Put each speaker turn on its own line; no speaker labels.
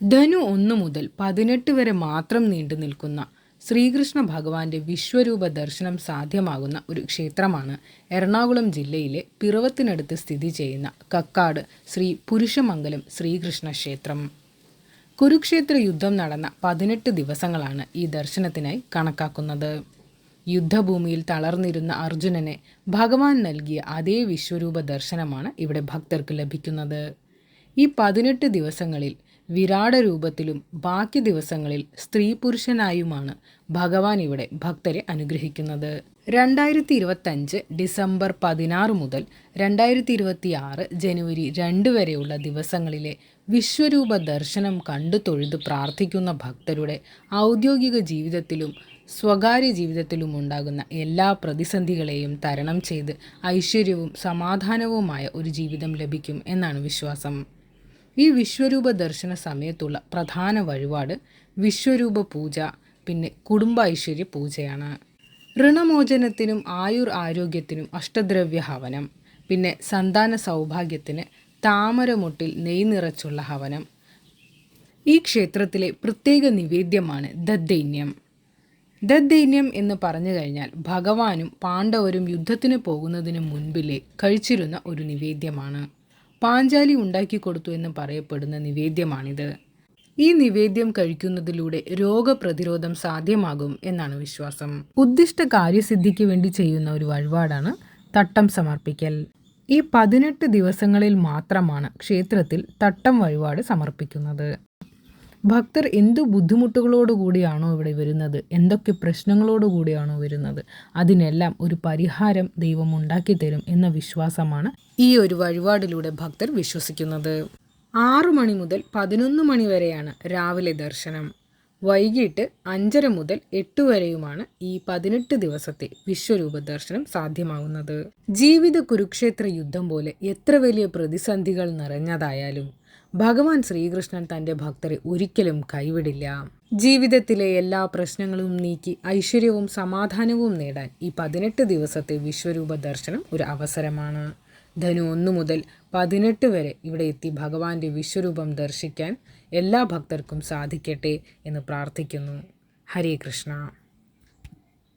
ധനു ഒന്ന് മുതൽ പതിനെട്ട് വരെ മാത്രം നീണ്ടു നിൽക്കുന്ന ശ്രീകൃഷ്ണ ഭഗവാന്റെ വിശ്വരൂപ ദർശനം സാധ്യമാകുന്ന ഒരു ക്ഷേത്രമാണ് എറണാകുളം ജില്ലയിലെ പിറവത്തിനടുത്ത് സ്ഥിതി ചെയ്യുന്ന കക്കാട് ശ്രീ പുരുഷമംഗലം ശ്രീകൃഷ്ണ ക്ഷേത്രം. കുരുക്ഷേത്ര യുദ്ധം നടന്ന പതിനെട്ട് ദിവസങ്ങളാണ് ഈ ദർശനത്തിനായി കണക്കാക്കുന്നത്. യുദ്ധഭൂമിയിൽ തളർന്നിരുന്ന അർജുനനെ ഭഗവാൻ നൽകിയ അതേ വിശ്വരൂപ ദർശനമാണ് ഇവിടെ ഭക്തർക്ക് ലഭിക്കുന്നത്. ഈ പതിനെട്ട് ദിവസങ്ങളിൽ വിരാട രൂപത്തിലും ബാക്കി ദിവസങ്ങളിൽ സ്ത്രീ പുരുഷനായുമാണ് ഭഗവാൻ ഇവിടെ ഭക്തരെ അനുഗ്രഹിക്കുന്നത്. രണ്ടായിരത്തി ഇരുപത്തഞ്ച് ഡിസംബർ പതിനാറ് മുതൽ രണ്ടായിരത്തി ഇരുപത്തി ആറ് ജനുവരി രണ്ട് വരെയുള്ള ദിവസങ്ങളിലെ വിശ്വരൂപ ദർശനം കണ്ടു തൊഴുത് പ്രാർത്ഥിക്കുന്ന ഭക്തരുടെ ഔദ്യോഗിക ജീവിതത്തിലും സ്വകാര്യ ജീവിതത്തിലും ഉണ്ടാകുന്ന എല്ലാ പ്രതിസന്ധികളെയും തരണം ചെയ്ത് ഐശ്വര്യവും സമാധാനവുമായ ഒരു ജീവിതം ലഭിക്കും എന്നാണ് വിശ്വാസം. ഈ വിശ്വരൂപ ദർശന സമയത്തുള്ള പ്രധാന വഴിപാട് വിശ്വരൂപ പൂജ പിന്നെ കുടുംബ ഐശ്വര്യ പൂജയാണ്. ഋണമോചനത്തിനും ആയുർ ആരോഗ്യത്തിനും അഷ്ടദ്രവ്യ ഹവനം പിന്നെ സന്താന സൗഭാഗ്യത്തിന് താമരമുട്ടിൽ നെയ് നിറച്ചുള്ള ഹവനം. ഈ ക്ഷേത്രത്തിലെ പ്രത്യേക നിവേദ്യമാണ് ദദ്ദൈന്യം. ദദ്ദൈന്യം എന്ന് പറഞ്ഞു കഴിഞ്ഞാൽ ഭഗവാനും പാണ്ഡവരും യുദ്ധത്തിന് പോകുന്നതിന് മുൻപിലെ കഴിച്ചിരുന്ന ഒരു നിവേദ്യമാണ്. പാഞ്ചാലി ഉണ്ടാക്കി കൊടുത്തു എന്ന് പറയപ്പെടുന്ന നിവേദ്യമാണിത്. ഈ നിവേദ്യം കഴിക്കുന്നതിലൂടെ രോഗപ്രതിരോധം സാധ്യമാകും എന്നാണ് വിശ്വാസം. ഉദ്ദിഷ്ട കാര്യസിദ്ധിക്ക് വേണ്ടി ചെയ്യുന്ന ഒരു വഴിപാടാണ് തട്ടം സമർപ്പിക്കൽ. ഈ പതിനെട്ട് ദിവസങ്ങളിൽ മാത്രമാണ് ക്ഷേത്രത്തിൽ തട്ടം വഴിപാട് സമർപ്പിക്കുന്നത്. ഭക്തർ എന്തു ബുദ്ധിമുട്ടുകളോടുകൂടിയാണോ ഇവിടെ വരുന്നത്? എന്തൊക്കെ പ്രശ്നങ്ങളോടുകൂടിയാണോ വരുന്നത്? അതിനെല്ലാം ഒരു പരിഹാരം ദൈവം ഉണ്ടാക്കി തരും എന്ന വിശ്വാസമാണ് ഈ ഒരു വഴിപാടിലൂടെ ഭക്തർ വിശ്വസിക്കുന്നത്. ആറു മണി മുതൽ പതിനൊന്ന് മണി വരെയാണ് രാവിലെ ദർശനം. വൈകിട്ട് അഞ്ചര മുതൽ എട്ട് വരെയുമാണ് ഈ പതിനെട്ട് ദിവസത്തെ വിശ്വരൂപ ദർശനം സാധ്യമാവുന്നത്. ജീവിത കുരുക്ഷേത്ര യുദ്ധം പോലെ എത്ര വലിയ പ്രതിസന്ധികൾ നിറഞ്ഞതായാലും ഭഗവാൻ ശ്രീകൃഷ്ണൻ തന്റെ ഭക്തരെ ഒരിക്കലും കൈവിടില്ല. ജീവിതത്തിലെ എല്ലാ പ്രശ്നങ്ങളും നീക്കി ഐശ്വര്യവും സമാധാനവും നേടാൻ ഈ പതിനെട്ട് ദിവസത്തെ വിശ്വരൂപ ദർശനം ഒരു അവസരമാണ്. ധനു ഒന്നു മുതൽ പതിനെട്ട് വരെ ഇവിടെ എത്തി ഭഗവാന്റെ വിശ്വരൂപം ദർശിക്കാൻ എല്ലാ ഭക്തർക്കും സാധിക്കട്ടെ എന്ന് പ്രാർത്ഥിക്കുന്നു. ഹരേ കൃഷ്ണ.